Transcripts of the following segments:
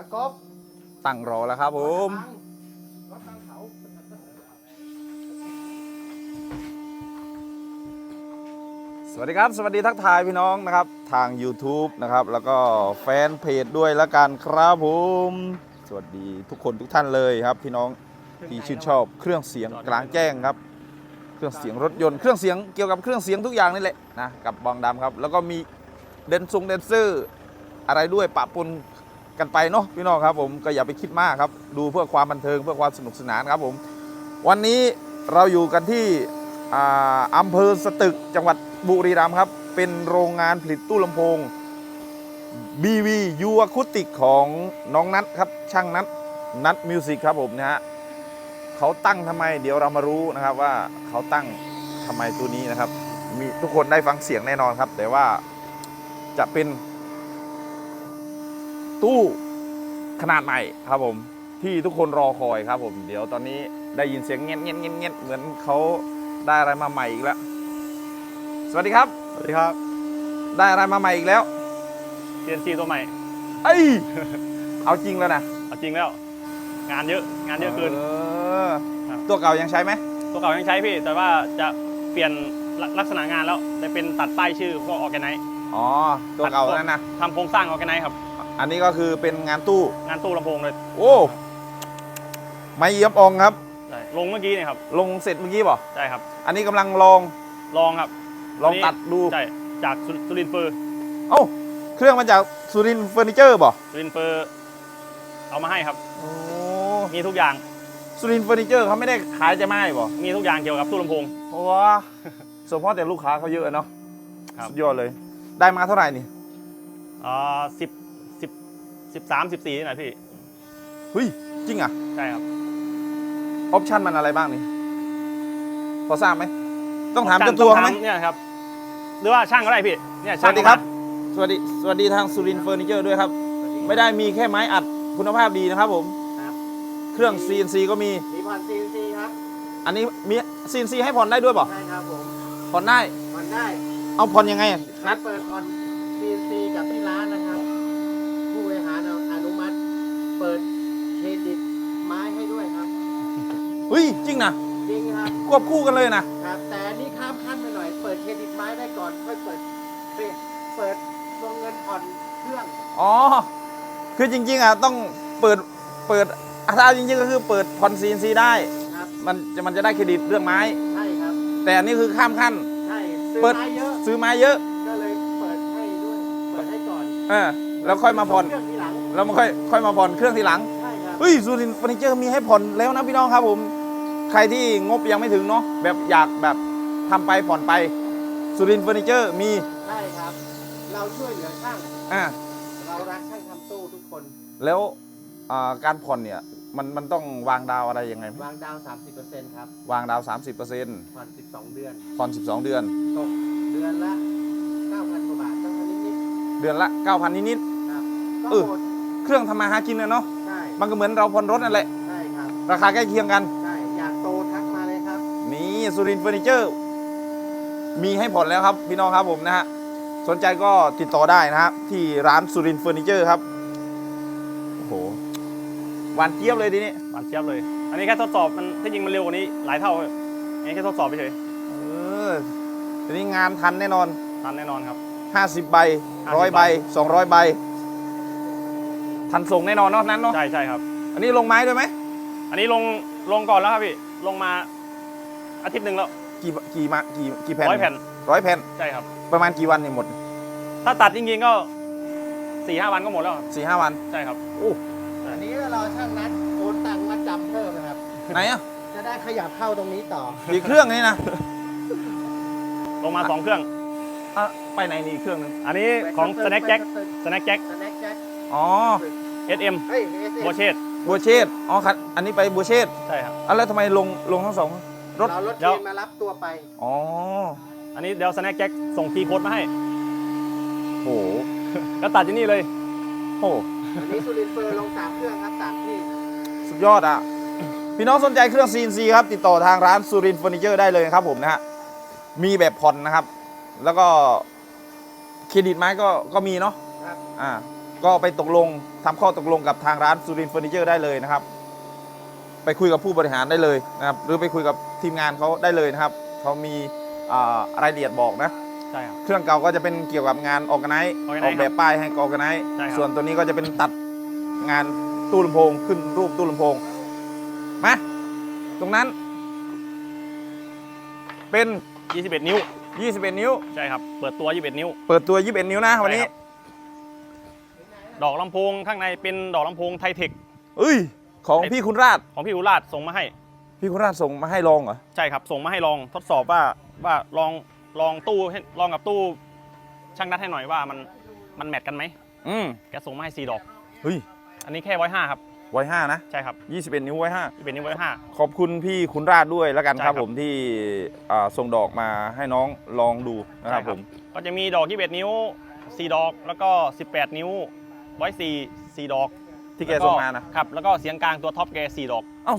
ตะกบตั้งรอแล้วครับผมรถทางเขาสวัสดีครับ สวัสดีทักทายพี่น้องนะครับ ทาง YouTube นะครับ แล้วก็แฟนเพจด้วยละกันครับผม สวัสดีทุกคนทุกท่านเลยครับ พี่น้องที่ชื่นชอบเครื่องเสียงกลางแจ้งครับ เครื่องเสียงรถยนต์เครื่องเสียงเกี่ยวกับเครื่องเสียงทุกอย่างนี่แหละนะกับบองดำครับ แล้วก็มีเดนซุงเดนเซอร์ อะไรด้วยปะปน กันไปเนาะพี่น้องครับผมก็อย่าไปคิดมากครับดูเพื่อความบันเทิงเพื่อความสนุกสนานครับผมวันนี้เราอยู่กันที่อาอำเภอสตึกจังหวัดบุรีรัมย์ครับ เป็นโรงงานผลิตตู้ลำโพง BV ยูอะคูติกของน้องนัทครับช่างนัทนัทมิวสิกครับผมนะฮะเขาตั้งทำไมเดี๋ยวเรามารู้นะครับว่าเขาตั้งทำไมตัวนี้นะครับ มีทุกคนได้ฟังเสียงแน่นอนครับ แต่ว่าจะเป็น ตู้ขนาดใหม่ครับผม ที่ทุกคนรอคอยครับผม เดี๋ยวตอนนี้ได้ยินเสียงเงี้ยเงี้ยเงี้ยเงี้ยเหมือนเขาได้อะไรมาใหม่อีกแล้ว สวัสดีครับ สวัสดีครับ ได้อะไรมาใหม่อีกแล้ว CNC ตัวใหม่ เอ้ย เอาจริงแล้วนะเอาจริงแล้ว งานเยอะงานเยอะเกิน อครับ ตัวเก่ายังใช้ไหมตัวเก่ายังใช้พี่ แต่ว่าจะเปลี่ยนลักลักษณะงานแล้วได้เป็นตัดป้ายชื่อพวกออแกไนอ๋อ ตัวเก่านั่นนะทำโครงสร้างออแกไนครับ อันนี้ก็คือเป็นงานตู้ งานตู้ลำโพงเลยโอ้ไม่เยี่ยมอองครับ ใช่ลงเมื่อกี้เนี่ยครับ ลงเสร็จเมื่อกี้ป่ะใช่ครับ อันนี้กำลังลอง ลองครับลองตัดดู ใช่ จากสุสุรินทร์เฟอร์เอ้า เครื่องมาจากสุรินทร์เฟอร์นิเจอร์ป่ะสุรินทร์เฟอร์เอามาให้ครับ โอ้มีทุกอย่าง สุรินทร์เฟอร์นิเจอร์เขาไม่ได้ขายจะไม่ป่ะมีทุกอย่างเกี่ยวกับตู้ลำโพง โอ้สมพอแต่ลูกค้าเขาเยอะเนาะครับ สุดยอดเลย ได้มาเท่าไหร่นี่อ่าสิบ สิบสิบสามสิบสี่นี่แหละพี่ เฮ้ย จริงอะใช่ครับ ออปชั่นมันอะไรบ้างนี่พอทราบไหม ต้องถามเจ้าตัวเขาไหมต้องถเนี่ยครับ หรือว่าช่างก็ได้พี่ เนี่ยสช่างวัสดีครับ สวัสดี สวัสดีทางสุรินทร์เฟอร์นิเจอร์ด้วยครับ ไม่ได้มีแค่ไม้อัดคุณภาพดีนะครับผม ครับ เครื่อง CNC ก็มี มีผ่อน CNC ครับ อันนี้มี CNC ให้ผ่อนได้ด้วยเปล่ะใช่ครับผมผ่อนได้ ผ่อนได้เอาผ่อนยังไงอะนัดเปิดผ่อน CNC กับที่ร้านนะครับ ผู้บริหารเอาอนุมัติ เปิดเครดิตไม้ให้ด้วยครับ เฮ้ยจริงนะจริงครับ ควบคู่กันเลยนะครับ แต่อันนี่ข้ามขั้นไปหน่อย เปิดเครดิตไม้ได้ก่อน ค่อยเปิดเปิดเปิดวงเงินผ่อนเครื่อง อ๋อคือจริง ๆอะต้องเปิดเปิดอะถ้าเอาจริงๆก็คือเปิดผ่อน CNC ได้ ครับ มันจะมันจะได้เครดิตเรื่องไม้ ใช่ครับ แต่อันนี้คือข้ามขั้น ใช่ ซื้อเปิดไม้เยอะ ซื้อไม้เยอะก็เลยเปิดให้ด้วย เปิดให้ก่อนเออแล้วค่อยมาผ่อน เครื่องทีหลัง แล้วมันค่อยค่อยมาผ่อนเครื่องทีหลังใช่ครับเฮ้ยสุรินทร์เฟอร์นิเจอร์มีให้ผ่อนแล้วนะพี่น้องครับผม ใครที่งบยังไม่ถึงเนาะแบบอยากแบบทำไปผ่อนไปสุรินทร์เฟอร์นิเจอร์มีใช่ครับ เราช่วยเหลือช่างอ่าเรารักช่างทำตู้ทุกคน แล้วอ่าการผ่อนเนี่ยมันมันต้องวางดาวอะไรยังไงไหมวางดาว 30%ครับ วางดาว 30%ผ่อน 12 เดือน ผ่อน 12 เดือน ตกเดือนละ 9,000 กว่าบาทต้องนิดนิดเดือนละ 9,000 นิดๆครับก็เออหมดๆ เครื่องทำมาหากินเนี่ยเนาะใช่มันก็เหมือนเราผ่อนรถนั่นแหละ ใช่ครับราคาใกล้เคียงกัน ใช่อยากโตทักมาเลยครับ นี่สุรินทร์เฟอร์นิเจอร์ มีให้ผ่อนแล้วครับ พี่น้องครับผมนะฮะสนใจก็ติดต่อได้นะครับที่ร้านสุรินทร์เฟอร์นิเจอร์ครับโอ้โหหวานเจี๊ยบเลยทีนี้หวานเจี๊ยบเลย อันนี้แค่ทดสอบมันที่จริงมันเร็วกว่านี้หลายเท่าเลยอันนี้แค่ทดสอบเฉยเออทีนี้งานทันแน่นอน ๆทันแน่นอนครับ 50 ใบ50 100 ใบ 200 ใบ ทันส่งแน่นอนเนาะนั้นเนาะใช่ใช่ครับ อันนี้ลงไม้ด้วยไหมอันนี้ลงลงก่อนแล้วครับพี่ลงมาอาทิตย์หนึ่งแล้วกี่กี่มากี่กี่แผ่นร้อยแผ่นร้อยแผ่นใช่ครับ ประมาณกี่วันเนี่ยหมด ถ้าตัดจริงๆก็สี่ห้าวันก็หมดแล้วครับสี่ห้าวันใช่ครับโอ้อันนี้ก็รอช่างนัดโอนตังค์มาจำเพิ่มนะครับไหนอะจะได้ขยับเข้าตรงนี้ต่ออีกเครื่องนี่นะลงมาสองเครื่องอะไปไหนนี่อีกเครื่องหนึงอันนี้ของ Snack Jack Snack Jack สแน็คแจ็ค อ๋อ SM เฮ้ยโบเชตบัวเชษฐ์อ๋อครับอันนี้ไปบัวเชษฐ์ใช่ครับ อะแล้วทำไมลงลงทั้งสอง รถ เรารถเดี๋เทยว นมารับตัวไป อ๋ออันนี้เดี๋ยว Snack Jack ส่งคีย์โค้ดมาให้ โหก็ตัดที่นี่เลย โหอันนี้สุรินทร์เฟอร์ลงสามเครื่องครับสามที่ สุดยอดอะ พี่น้องสนใจเครื่อง CNC ครับ ติดต่อทางร้านสุรินทร์เฟอร์นิเจอร์ได้เลยนะครับผมนะฮะ มีแบบผ่อนนะครับ แล้วก็เครดิตไม้ก็ก็มีเนาะครับ อ่า ก็ไปตกลงทำข้อตกลงกับทางร้านสุรินเฟอร์นิเจอร์ได้เลยนะครับ ไปคุยกับผู้บริหารได้เลยนะครับ หรือไปคุยกับทีมงานเขาได้เลยนะครับเขามีอ่ารายละเอียดบอกนะใช่ครับเครื่องเก่าก็จะเป็นเกี่ยวกับงานออกไน Organize ออกแบบป้ายให้ออกไนใช่ครับส่วนตัวนี้ก็จะเป็นตัดงานตู้ลำโพงขึ้นรูปตู้ลำโพงมาตรงนั้น เป็น 21 นิ้ว 21 นิ้ว ใช่ครับ เปิดตัว 21 นิ้ว เปิดตัว 21 นิ้วนะวันนี้ใช่ครับ ดอกลำโพงข้างในเป็นดอกลำโพงไทเทค เอ้ย ของพี่คุณราช ของพี่อุราชส่งมาให้ พี่คุณราชส่งมาให้ลองเหรอ ใช่ครับ ส่งมาให้ลองทดสอบว่าว่าลองลองตู้ให้ลองกับตู้ช่างนัดให้หน่อยว่ามันมันแมทกันไหมอืมแกส่งมาให้4ดอก เฮ้ยอันนี้แค่ไว้5ครับ ไว้ห้านะใช่ครับ21 นิ้วไว้ห้าเป็นนิ้วไว้ห้า ขอบคุณพี่คุณราชด้วยแล้วกันใช่คครัรับบ ผมที่อ่าส่งดอกมาให้น้องลองดูนะครับใช่คผรับมก็จะมีดอก 21 นิ้ว 4 ดอกแล้วก็ 18 นิ้ว ไว้4 4ดอกที่แกส่งมานะครับแล้วก็เสียงกลางตัวท็อปแก4ดอกเอ้า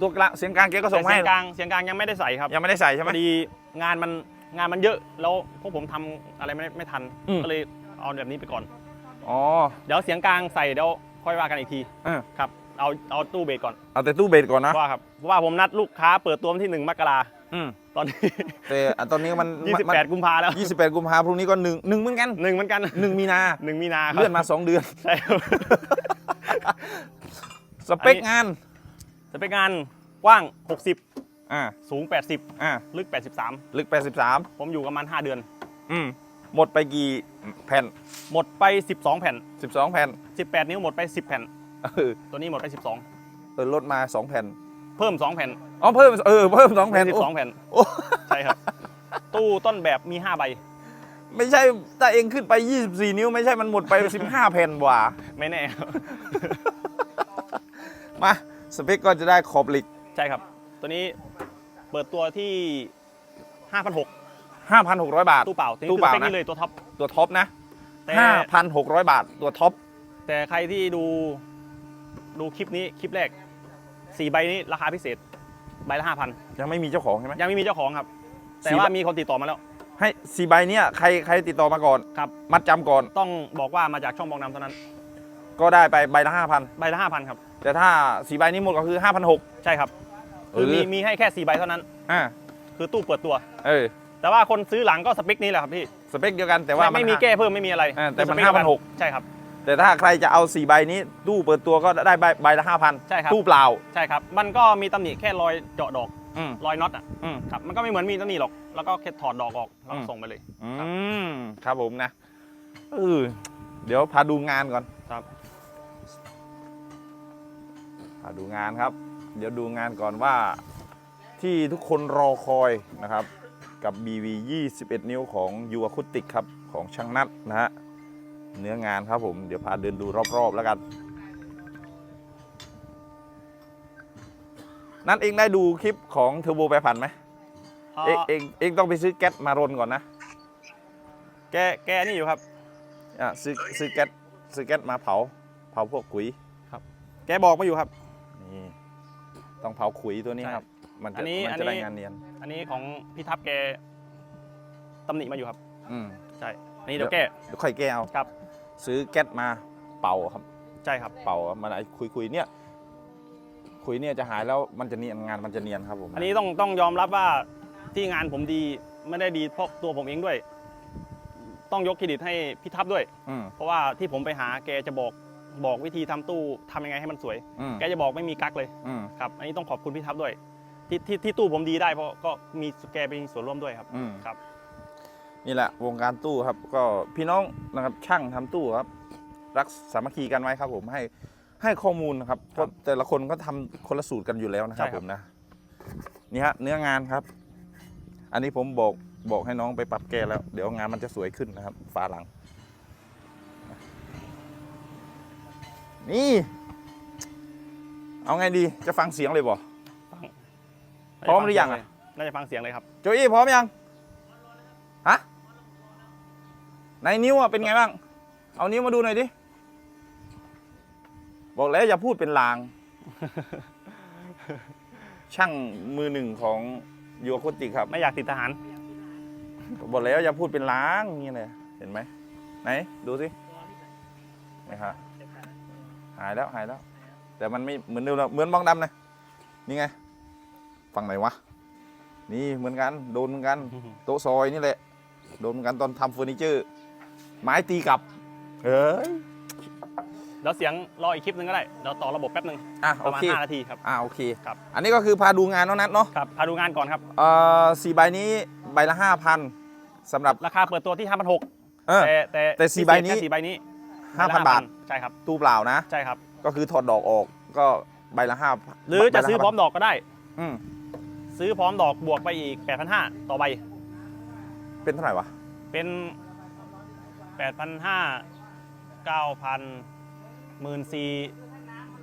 ตัวกลางเสียงกลางแกก็ส่งแต่มาเสีให้ยงกลางเสียงกลางยังไม่ได้ใส่ครับยังไม่ได้ใส่ใช่ไหพมอดีงานมันงานมันเยอะแล้วพวกผมทำอะไรไม่ไม่ทันอืมก็เลยเอาแบบนี้ไปก่อนอ๋อเดี๋ยวเสียงกลางใส่เดี๋ยวค่อยว่ากันอีกทีเออครับเอาเอาตู้เบสก่อนเอาแต่ตู้เบสก่อนนะว่าครับเพราะว่าผมนัดลูกค้าเปิดตัววันที่1มกราอืม ตอนนี้แต่อันตอนนี้มัน28 กุมภาแล้วยี่สิบแปดกุมภาพันธ์พรุ่งนี้ก็หนึ่งหนึ่งเหมือนกันหนึ่งเหมือนกันหนึ่งมีนาหนึ่งมีนาครับเลื่อนมาสองเดือนใช่ครับสเปคงานจะเป็นงานกว้าง 60 อ่าสูงอ่า80ลึก 83 ลึก 83 ผมอยู่ประมาณ 5 เดือน อืมหมดไปกี่แผ่น หมดไป 12 แผ่น 12 แผ่น 18 นิ้วหมดไป 10 แผ่นเออตัวนี้หมดไปเออลดมา 2 แผ่น12 เพิ่ม 2 แผ่นอ๋อเพิ่มเออเพิ่ม2แผ่นเป็นโอ้12แผ่นโอ้ใช่ครับ ตู้ต้นแบบมี 5 ใบ ไม่ใช่ถ้าเองขึ้นไป 24 นิ้ว ไม่ใช่มันหมดไป 15 แผ่นหว่า ไม่แน่ครับมาสเปคก็จะได้ขอบเหลิกใช่ครับ ตัวนี้เปิดตัวที่ 5,600 5,600 บาทตู้เปล่าตัวนี้ตู้คือเปล่าสเปคนะ นี้เลยตัวท็อป ตัวท็อปนะ แต่5,600 บาทตัวท็อป แต่ใครที่ดูดูคลิปนี้คลิปแรก 4ใบนี้ราคาพิเศษ ใบละ5,000ยังไม่มีเจ้าของใช่ไหมยังไม่มีเจ้าของครับ แต่สี่ว่าใบมีคนติดต่อมาแล้ว ให้สี่ใบเนี้ยใครใครติดต่อมาก่อนครับ มัดจำก่อนต้องบอกว่ามาจากช่องบองนำเท่านั้น ก็ได้ไปใบละ5,000ใบละ5,000ครับ แต่ถ้าสี่ใบนี้หมดก็คือ5,600ใช่ครับ คือมีเออ มีให้แค่4ใบเท่านั้น อ่าคือตู้เปิดตัว เออแต่ว่าคนซื้อหลังก็สเปคนี้แหละครับพี่สเปคเดียวกันแต่ว่าไม่ไม่มีนแก้เพิ่มไม่มีอะไรอ่าแต่มันสเปคเดียวกั5,600 ใช่ครับ แต่ถ้าใครจะเอาสี่ใบนี้ตู้เปิดตัวก็ได้ใบใบละ5,000ใช่ครับ ตู้เปล่า ใช่ครับ มันก็มีตำหนิแค่รอยเจาะดอก อืมรอยน็อตอะ อืม ครับ มันก็ไม่เหมือนมีตำหนิหรอก แล้วก็แค่ถอดดอกออก แล้วก็อืม ส่งไปเลย อืครับมครับผมนะเออเดี๋ยวพาดูงานก่อนครับ พาดูงานครับ เดี๋ยวดูงานก่อนว่า ที่ทุกคนรอคอยนะครับ กับ BV 21 นิ้วของยูอาคุติกครับ ของช่างนัดนะฮะ เนื้องานครับผมเดี๋ยวพาเดินดูรอบๆแล้วกัน นัดเองได้ดูคลิปของเทอร์โบแปรผันไหมเอ่อเองเองเองต้องไปซื้อแก๊สมารนก่อนนะ แกแกนี่อยู่ครับอะซื้อซื้อแก๊สซื้อแก๊สมาเผา เผาพวกขุยแกบอกมาอยู่ครับนี่ต้องเผาขุยตัวนี้ใช่ครับ มันอัจะนนี้มันจะได้อันนี้งานเนียน อันนี้ของพี่ทับแกตำหนิมาอยู่ครับ อืมใช่อันนี้เดี๋ยวแก้เดี๋ยวค่อยแก้เอาครับ ซื้อแก๊สมาเป่าครับ ใช่ครับ เป่ามันไอ้คุยคุยเนี่ยคุยเนี่ยจะหายแล้วมันจะเนียนงานมันจะเนียนครับผมอันนี้ต้องต้องยอมรับว่าที่งานผมดีไม่ได้ดีเพราะตัวผมเองด้วย ต้องยกเครดิตให้พี่ทับด้วย อืม เพราะว่าที่ผมไปหาแกจะบอกบอกวิธีทำตู้ทำยังไงให้มันสวย อืมแกจะบอกไม่มีกั๊กเลยอืมครับ อันนี้ต้องขอบคุณพี่ทับด้วย ที่ที่ที่ตู้ผมดีได้เพราะก็มีแกเป็นส่วนร่วมด้วยครับ อืมครับ นี่แหละวงการตู้ครับ ก็พี่น้องนะครับช่างทำตู้ครับ รักสามัคคีกันไว้ครับ ผมให้ให้ข้อมูลนะครับเพราะแต่ละคนก็ทำคนละสูตรกันอยู่แล้วนะครับใช่คผรับมนะนี่ฮะเนื้องานครับ อันนี้ผมบอกบอกให้น้องไปปรับแก้แล้ว เดี๋ยวงานมันจะสวยขึ้นนะครับฝาหลัง นี่ เอาไงดีจะฟังเสียงเลยบ่พร้อมหรือยังอะน่าจะฟังเสียงเลยครับโจอี้พร้อมยัง ฮะ ในนิ้วอะเป็นไงบ้าง เอานิ้วมาดูหน่อยดิ บอกแล้วอย่าพูดเป็นลาง ช่างมือหนึ่งของยูโคติครับ ไม่อยากติดทหาร บอกแล้วอย่าพูดเป็นล้างนี่เลยเห็นไหมไหนดูสินะฮะหายแล้วหายแล้ว แต่มันไม่เหมือนเดิมแล้วเหมือนบ้องดำนะนี่ไงฝั่งไหนวะ นี่เหมือนกัน โดนเหมือนกัน โต๊ะซอยนี่แหละ โดนเหมือนกันตอนทำเฟอร์นิเจอร์ ไม้ตีกลับเฮ้ย เดี๋ยวเสียงรออีกคลิปหนึงก็ได้เดี๋ยวต่อระบบแป๊บหนึงอะปโอระมาณเค5นาทีครับ อะโอเค ครับ อันนี้ก็คือพาดูงานเท่านั้นเนาะครับพาดูงานก่อนครับ เอ่อสี่ใบนี้ใบละห้าพันสำหรับราคาเปิดตัวที่5,600เออ แต่แต่แต่สี่พิเศษใบนี้ แค่สี่ใบนี้ห้าพันบาทใช่ครับตู้เปล่านะ ใช่ครับ ก็คือถอดดอกออกก็ใบละห้าหรือจะซื้อพร้อมดอกก็ได้ อืมซื้อพร้อมดอกบวกไปอีก 8,500 ต่อใบ เป็นเท่าไหร่วะ เป็น 8,500 9,000 14,000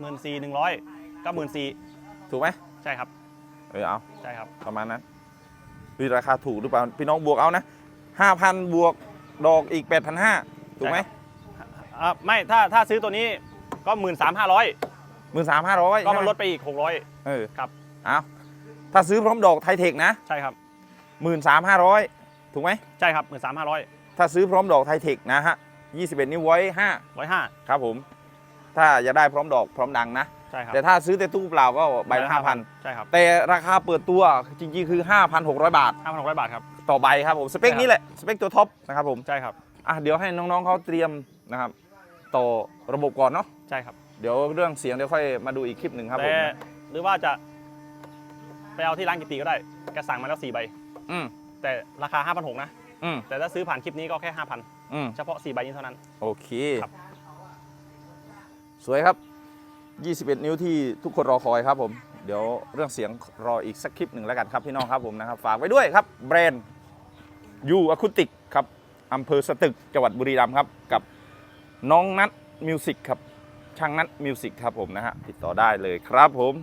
14,100ก็14,000ถูกไหมใช่ครับ เออเอาใช่ครับ ประมาณนั้นมีราคาถูกหรือเปล่า พี่น้องบวกเอานะห้าพันบวกดอกอีกแปดพันห้าถูกไหมอ่าไม่ถ้าถ้าซื้อตัวนี้ก็13,500หมื่นสามห้าร้อยก็มันลดไปอีก600เออครับเอาถ้าซื้อพร้อมดอกไทเทคนะ ใช่ครับหมื่นสามห้าร้อยถูกไหมใช่ครับ13,500 ถ้าซื้อพร้อมดอกไทเทคนะฮะยี่สิบเอ็ดนิ้วไว้ห้า105ครับผม ถ้าอยากได้พร้อมดอกพร้อมดังนะ ใช่ครับแต่ถ้าซื้อแต่ตู้เปล่าก็ใบละห้าพันใช่ครับแต่ราคาเปิดตัวจริงๆ คือ 5,600 บาท5,600บาทครับ ต่อใบครับผม สเปคใช่ครับนี้แหละ สเปคตัวท็อปนะครับผมใช่ครับ อะเดี๋ยวให้น้องๆเขาเตรียมนะครับต่อระบบก่อนเนาะใช่ครับ เดี๋ยวเรื่องเสียงเดี๋ยวค่อยมาดูอีกคลิปหนึ่งครับผแต่มหรือว่าจะ ไปเอาที่ร้านกิติก็ได้แกสั่งมาแล้ว4ใบ อืมแต่ราคา5,600นะ อืม แต่ถ้าซื้อผ่านคลิปนี้ก็แค่ อืม5,000 เฉพาะ 4 ใบนี้เท่านั้น โอเค ครับ สวยครับ 21 นิ้วที่ทุกคนรอคอยครับผม เดี๋ยวเรื่องเสียงรออีกสักคลิปหนึ่งแล้วกันครับพี่น้องครับผมนะครับ ฝากไว้ด้วยครับ แบรนด์ยูอะคูติกครับอำเภอสตึกจังหวัดบุรีรัมย์ครับกับน้องนัทมิวสิกครับช่างนัทมิวสิกครับผมนะฮะติดต่อได้เลยครับผม